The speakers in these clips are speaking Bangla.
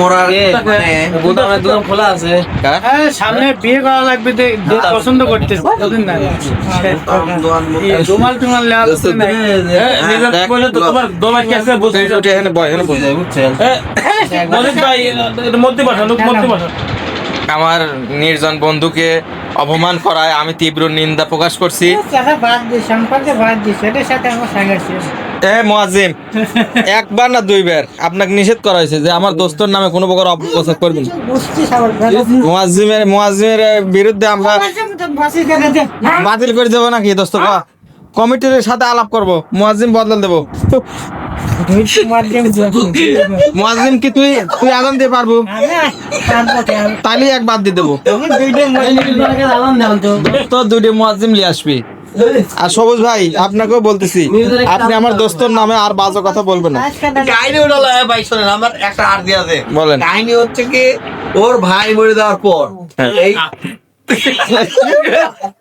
মরার মানে গোদামের খোলা আছে। হ্যাঁ সামনে বিয়ে করা লাগবে দে- পছন্দ করতেছে কতদিন না? এই রুমাল টুমাল নেওয়া লাগবে না। নিজের দেখ, বলে তো তোমার দোমার কি আছে বুঝতে এখানে বয় এখানে বয় বুঝছেন ভাই মধ্যে পাঠান মধ্যে পাঠান আমার নির্জন বন্ধুকে অপমান করায় আমি তীব্র নিন্দা প্রকাশ করছি। বাদ দিস সম্পর্কে বাদ এটার সাথে আমার এ মোয়াজিম একবার না দুইবার আপনাকে নিষেধ করা হয়েছে যে আমার দোস্তর নামে কোনো প্রকার অপপ্রচার করবেন মোয়াজিমের মোয়াজিমের বিরুদ্ধে আমরা বাতিল করে দেবো নাকি দোস্ত? কমিটির সাথে আলাপ করব মুয়াজ্জিম বদল দেবো। মুয়াজ্জিম কি তুই তুই আদান দিয়ে পারব? তাহলে এক বাদ দিয়ে দেবো। তো দুইটা মুয়াজ্জিম নিয়ে আসবি। আর সবুজ ভাই আপনাকেও বলতেছি আপনি আমার দোস্তর নামে আর বাজে কথা বলবেন না। কাহিনী ওটা লয় ভাই শোনেন আমার একটা আর দিয়ে আছে। বলেন। কাহিনী হচ্ছে কি ওর ভাই মরে যাওয়ার পর এই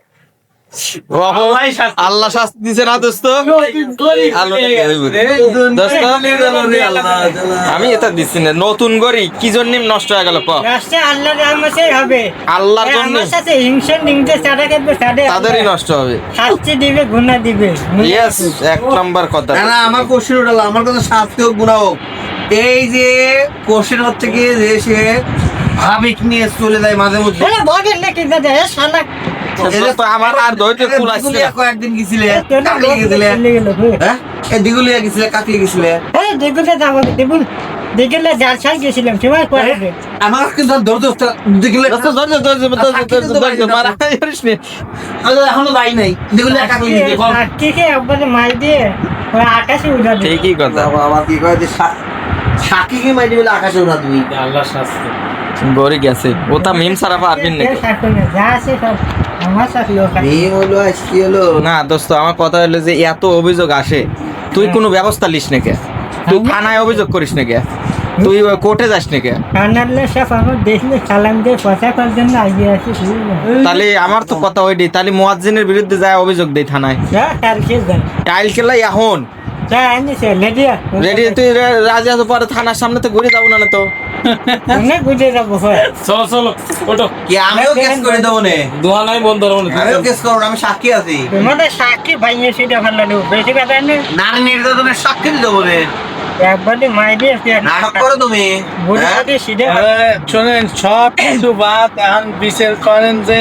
আল্লাহ শাস্তি দিছে। না দোস্ত? আমি এটা দিচ্ছি না নতুন গড়ি কি জন্য নষ্ট হয়ে গেল আল্লাহ আল্লাহর জন্য? তাদেরই নষ্ট হবে। শাস্তি দিবে গুণা দিবে। ইয়েস এক নম্বর কথা। না আমার কোশ্চেন না, আমার কথা শাস্তি হোক গুণা হোক। এই যে কোশ্চেন হচ্ছে কি যে সে ভাবিক নিয়ে চলে যায় মাঝে মধ্যে। দাদা শালা। দোস্ত, আমার আর ধৈর্য কুল আসছে কয়েকদিন গেছিলে কাকলি গেছিলে চলে গেল গো? হ্যাঁ? দিগুলিয়া গেছিলে কাকলি গেছিলে। এই দেখুলে যাব দেখুন দেখলে যার সাই গেছিলাম সময় করে আমার কিন্তু আর ধৈর্য হচ্ছে না। দিগুলিয়া দোস্ত, ধৈর্য, ধৈর্য, ধৈর্য, ধৈর্য, ধৈর্য, মারা করিস নে। আমি এখনও যাই নাই। দিগুলিয়া কাকলি গেছিলে বল। আজকে একবারে মাই দিয়ে ওই আকাশে উড়া দিবে ঠিকই কথা। বাবা, কি কয় আকাশে আল্লাহ শাস্তি। গড়ি গেছে। ও তা মিম সারা পারবেন নাকি? যা আছে সব। না দোস্ত আমার কথা হলো যে এত অভিযোগ আসে তুই কোনো ব্যবস্থা লিস নাকি তুই থানায় অভিযোগ করিস নাকি তুই কোর্টে যাস নাকি তাহলে আমার তো কথা ওইটি তাহলে মোয়াজ্জিনের বিরুদ্ধে যায় অভিযোগ দেয় থানায়। টাইল খেলাই এখন রেডি তুই রাজি আছো? পরে থানার সামনে তো ঘুরে যাব না না তো। অনেক বুঝে যাব চলো চলো কি আমিও কেস করে দেবো নে? নাই বন্ধ রহন কেস করব আমি সাক্ষী আছি। সাক্ষী ভাই সেটা ভালো বেশি কথা নারী নির্যাতনের সাক্ষী দেবো রে নাটক করো তুমি। বুঝে হ্যাঁ? বুঝে সিধে শোনেন সব কিছু বাদ এখন বিচার করেন যে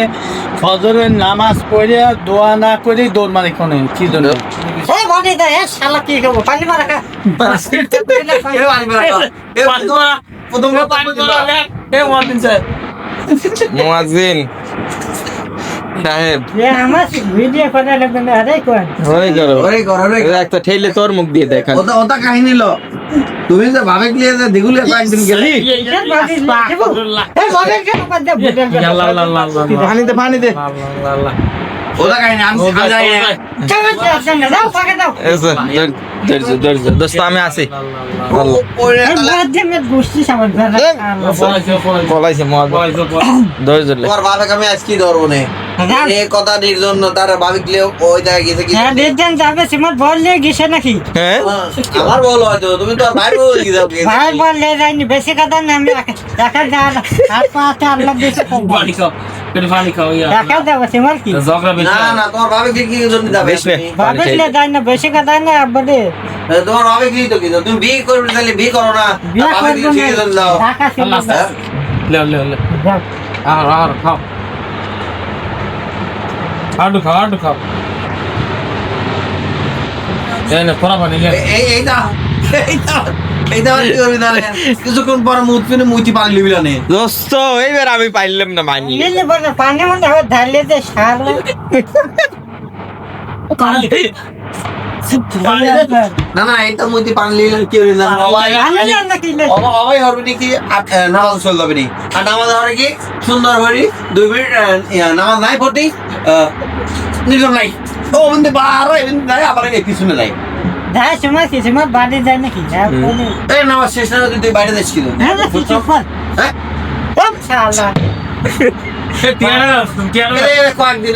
ফজরের নামাজ পড়ে দোয়া না করে দৌড় মারি কোনে কি জন্য? এই বডি দা এ শালা কি করব? পানি মারা খা এ বাড়ি বেড়া কর। এ প্রথম কথা সাহেব। একটা ঠেলে তোর মুখ দিয়ে ওটা কাহিনী লো তুমি যে ভাবে গিয়ে যে গেলে পানিতে পানিতে ওটা কাহিনী আমি আমি ধৈর্য, ধরবো নে এই কথা জন্য তার ভাবে গিয়ে ওই জায়গায় গেছে কি? হ্যাঁ দেখছেন যাবে সিমত বল নিয়ে গেছে নাকি? হ্যাঁ। আমার বল হয়তো তুমি তো ভাই বল কি? ভাই যাইনি বেশি কথা না আমি দেখা যা আর পাতে আল্লাহ দিতে পানি খাও পানি খাও ইয়া। দেখা যাবে সিমত কি? না না তোমার ভাবে কি কি জন্য যাবে? বেশ নে। লে যাই না বেশি কথা না বলে। তোমার ভাবে কি তো কি তুমি বিয়ে করবে তাহলে বিয়ে করো না কি জন্য দাও হ্যাঁ? আর আর খাও আডু খাও আডু খাও এই নে পড়া পানি লে এই এইটা এইটা এইটা আর কি করবি তাহলে? কিছুক্ষণ পর মুখ পিনে মুইতি পানি লিবি না দোস্ত এইবার আমি পাইলাম না পানি। মধ্যে হবে ঢালে দে। সার না না এটা মুইতি পানি লিবি কি করবি না। সবাই নাকি অবা- অবাই হবে নাকি? নামাজ চল যাবে নি। আর নামাজ হবে কি? সুন্দর হরি দুই মিনিট নামাজ নাই পড়তি? নির্জন নাই। ও বন্ধু বারো এমনি নাই আবার এই পিছনে নাই ঢাই সময় কি সময় বাড়ি যায় নাকি? এই নামাজ শেষ না তুই বাইরে যাচ্ছি তো হ্যাঁ কর হ্যাঁ? টিয়ানা এই কয়েকদিন